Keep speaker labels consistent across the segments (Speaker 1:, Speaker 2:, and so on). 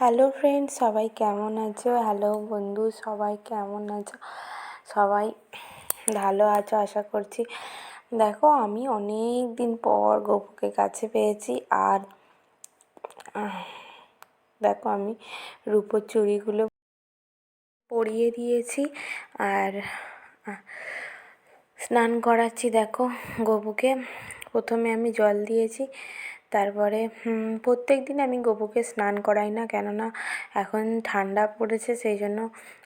Speaker 1: Hello friend সবাই কেমন আছো? হ্যালো বন্ধু, সবাই কেমন আছো? সবাই ভালো আছো, আশা করছি। দেখো, আমি অনেক দিন পর গপুকে কাছে পেয়েছি আর দেখো, আমি রূপোর চুড়িগুলো পরিয়ে দিয়েছি আর স্নান করাচ্ছি, দেখো, গপুকে। প্রথমে আমি জল দিয়েছি তারপরে প্রত্যেক দিন আমি গপুকে স্নান করাই না, কেননা এখন ঠান্ডা পড়েছে, সেই জন্য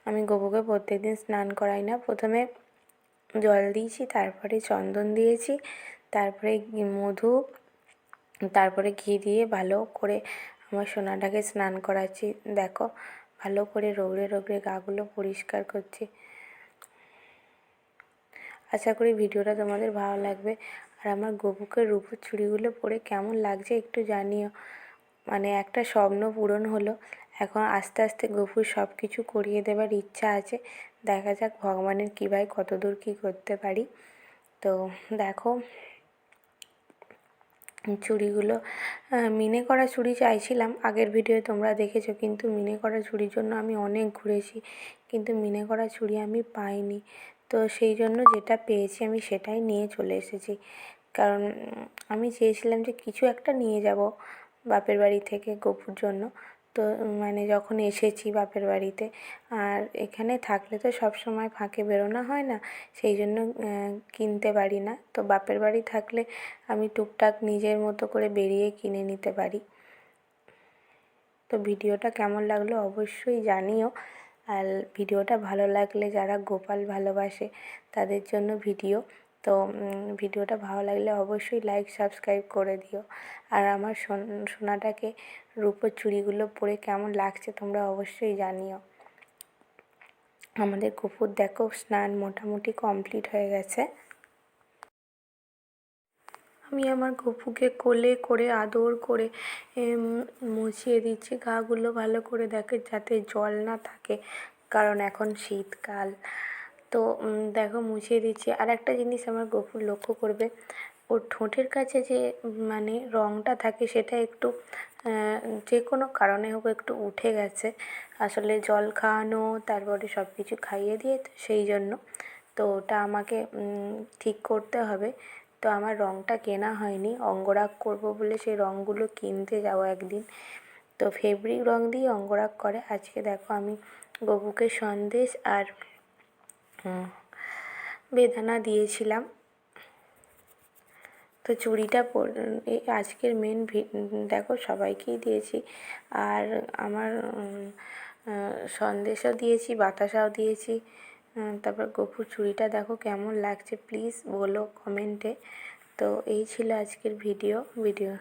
Speaker 1: আমি গপুকে প্রত্যেক দিন স্নান করাই না। প্রথমে জল দিয়েছি, তারপরে চন্দন দিয়েছি, তারপরে মধু, তারপরে ঘি দিয়ে ভালো করে আমার সোনাটাকে স্নান করাচ্ছি। দেখো, ভালো করে রগড়ে রগড়ে গাগুলো পরিষ্কার করছি। আশা করি ভিডিওটা তোমাদের ভালো লাগবে। আর আমার গপুকে রূপোর চুড়িগুলো পরে কেমন লাগছে একটু জানিও। মানে একটা স্বপ্ন পূরণ হলো। এখন আস্তে আস্তে গপুর সব কিছু করিয়ে দেবার ইচ্ছা আছে। দেখা যাক ভগবানের কৃপায় কত দূর কী করতে পারি। তো দেখো, চুড়িগুলো মিনে করা চুড়ি চাইছিলাম। আগের ভিডিও তোমরা দেখেছ, কিন্তু মিনে করা চুড়ির জন্য আমি অনেক ঘুরেছি। কিন্তু মিনে করা চুড়ি আমি পাইনি। তো সেই জন্য যেটা পেয়েছি আমি সেটাই নিয়ে চলে এসেছি। কারণ আমি চেয়েছিলাম যে কিছু একটা নিয়ে যাব বাপের বাড়ি থেকে গপুর জন্য। তো মানে যখন এসেছি বাপের বাড়িতে, আর এখানে থাকলে তো সব সময় ফাঁকে বেরোনো হয় না, সেই জন্য কিনতে পারি না। তো বাপের বাড়ি থাকলে আমি টুকটাক নিজের মতো করে বেরিয়ে কিনে নিতে পারি। তো ভিডিওটা কেমন লাগল অবশ্যই জানিও। আর ভিডিওটা ভালো লাগলে যারা গোপাল ভালোবাসে তাদের জন্য ভিডিও। তো ভিডিওটা ভালো লাগলে অবশ্যই লাইক সাবস্ক্রাইব করে দিও। আর আমার সোনাটাকে রূপোর চুড়িগুলো পরে কেমন লাগছে তোমরা অবশ্যই জানিও। আমাদের কুকুর দেখো, স্নান মোটামুটি কমপ্লিট হয়ে গেছে। আমি আমার গপুকে কোলে করে, আদর করে মুছিয়ে দিচ্ছি। গাগুলো ভালো করে দেখে যাতে জল না থাকে, কারণ এখন শীতকাল। তো দেখো মুছিয়ে দিচ্ছি। আর একটা জিনিস আমার গফুর লক্ষ্য করবে, ওর ঠোঁটের কাছে যে মানে রঙটা থাকে সেটা একটু যে কোনো কারণে হোক একটু উঠে গেছে। আসলে জল খাওয়ানো, তারপরে সব কিছু খাইয়ে দিয়ে সেই জন্য। তো ওটা আমাকে ঠিক করতে হবে। তো আমার রঙটা কেনা হয়নি, অঙ্গরাগ করব বলে সেই রঙগুলো কিনতে যাব একদিন। তো ফেব্রিক রঙ দিয়ে অঙ্গরাগ করে। আজকে দেখো আমি গবুকে সন্দেশ আর বেদানা দিয়েছিলাম। তো চুড়িটা এই আজকের মেন দেখো সবাইকেই দিয়েছি। আর আমার সন্দেশও দিয়েছি, বাতাসাও দিয়েছি। তারপর গপুর চুড়িটা দেখো কেমন লাগছে প্লিজ বলো কমেন্টে তো এই ছিল আজকের ভিডিও ভিডিও